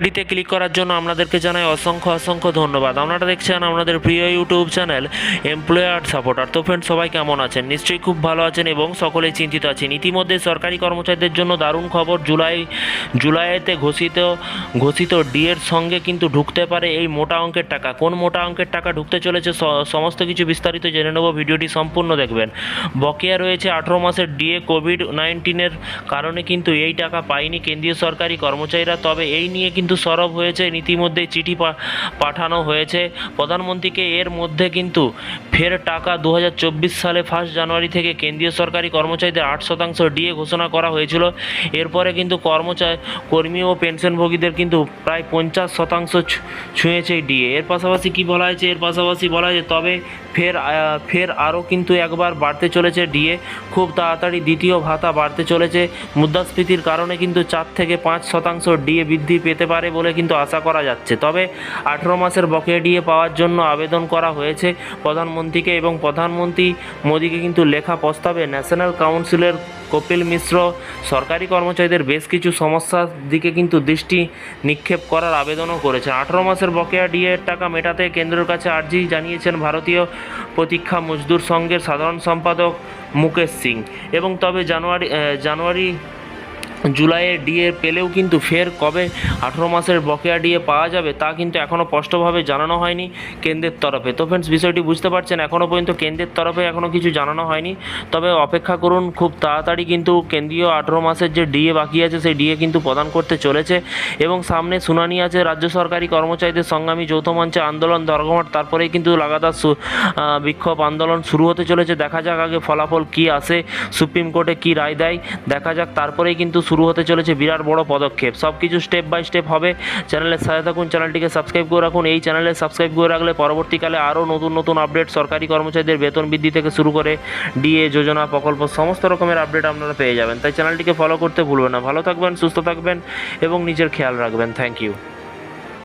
ভিডিওতে ক্লিক করার জন্য আপনাদেরকে জানাই অসংখ্য অসংখ্য ধন্যবাদ। আপনারা দেখছেন আপনাদের প্রিয় ইউটিউব চ্যানেল এমপ্লয়ার সাপোর্টার তো ফ্রেন্ড সবাই কেমন আছেন? নিশ্চয়ই খুব ভালো আছেন এবং সকলেই চিন্তিত আছেন। ইতিমধ্যে সরকারি কর্মচারীদের জন্য দারুণ খবর জুলাই, জুলাইতে ঘোষিত ঘোষিত ডিএর সঙ্গে কিন্তু ঢুকতে পারে এই মোটা অঙ্কের টাকা। কোন মোটা অঙ্কের টাকা ঢুকতে চলেছে সমস্ত কিছু বিস্তারিত জেনে নেব, ভিডিওটি সম্পূর্ণ দেখবেন। বকেয়া রয়েছে আঠেরো মাসের ডিএ কোভিড নাইন্টিনের কারণে কিন্তু এই টাকা পায়নি কেন্দ্রীয় সরকারি কর্মচারীরা। তবে এই নিয়ে কিন্তু সরব হয়েছে। ইতিমধ্যে চিঠি পাঠানো হয়েছে। প্রধানমন্ত্রীকে এর মধ্যে কিন্তু ফের টাকা দু হাজার চব্বিশ সালে ফার্স্ট জানুয়ারি থেকে কেন্দ্রীয় সরকারি কর্মচারীদের আট শতাংশ ডিএ ঘোষণা করা হয়েছিল। এরপরে কিন্তু কর্মচারী, কর্মী ও পেনশনভোগীদের কিন্তু প্রায় পঞ্চাশ শতাংশ ছুঁয়েছে ডিএ। এর পাশাপাশি কি বলা হয়েছে? এর পাশাপাশি বলা হয়েছে, তবে ফের ফের আরও কিন্তু একবার বাড়তে চলেছে ডিএ। খুব তাড়াতাড়ি দ্বিতীয় ভাতা বাড়তে চলেছে। মুদ্রাস্ফীতির কারণে কিন্তু চার থেকে পাঁচ শতাংশ ডিএ বৃদ্ধি পেতে পারে। বলে কিন্তু আশা করা যাচ্ছে। তবে আঠেরো মাসের বকেয়া ডিএ পাওয়ার জন্য আবেদন করা হয়েছে প্রধানমন্ত্রীকে এবং প্রধানমন্ত্রী মোদীকে কিন্তু লেখা প্রস্তাবে ন্যাশনাল কাউন্সিলের কপিল মিশ্র সরকারি কর্মচারীদের বেশ কিছু সমস্যার দিকে কিন্তু দৃষ্টি নিক্ষেপ করার আবেদনও করেছেন। আঠেরো মাসের বকেয়া ডিএ টাকা মেটাতে কেন্দ্রের কাছে আর্জি জানিয়েছেন ভারতীয় প্রতীক্ষা মজদুর সংঘের সাধারণ সম্পাদক মুকেশ সিং। এবং তবে জানুয়ারি জানুয়ারি জুলাইয়ে ডিএ পেলেও কিন্তু ফের কবে আঠেরো মাসের বকেয়া ডিএ পাওয়া যাবে তা কিন্তু এখনও স্পষ্টভাবে জানানো হয়নি কেন্দ্রের তরফে। তো ফ্রেন্ডস বিষয়টি বুঝতে পারছেন এখনও পর্যন্ত কেন্দ্রের তরফে এখনও কিছু জানানো হয়নি। তবে অপেক্ষা করুন, খুব তাড়াতাড়ি কিন্তু কেন্দ্রীয় আঠেরো মাসের যে ডিএ বাকি আছে, সেই ডিএ কিন্তু প্রদান করতে চলেছে এবং সামনে শুনানি আছে রাজ্য সরকারি কর্মচারীদের সংগ্রামী যৌথ মঞ্চে আন্দোলন দরগমট তারপরেই কিন্তু লাগাতার বিক্ষোভ আন্দোলন শুরু হতে চলেছে। দেখা যাক আগে ফলাফল কি আসে, সুপ্রিম কোর্টে কি রায় দেয়, দেখা যাক তারপরেই কিন্তু শুরু হতে চলেছে বিরাট বড় পদক্ষেপ। সব কিছু স্টেপ বাই স্টেপ হবে চ্যানেলের সাথে থাকুন চ্যানেলটিকে সাবস্ক্রাইব করে রাখুন। এই চ্যানেলে সাবস্ক্রাইব করে রাখলে পরবর্তীকালে আরও নতুন নতুন আপডেট সরকারি কর্মচারীদের বেতন বৃদ্ধি থেকে শুরু করে ডিএ যোজনা, প্রকল্প, সমস্ত রকমের আপডেট আপনারা পেয়ে যাবেন। তাই চ্যানেলটিকে ফলো করতে ভুলবেন না। ভালো থাকবেন, সুস্থ থাকবেন এবং নিজের খেয়াল রাখবেন। Thank you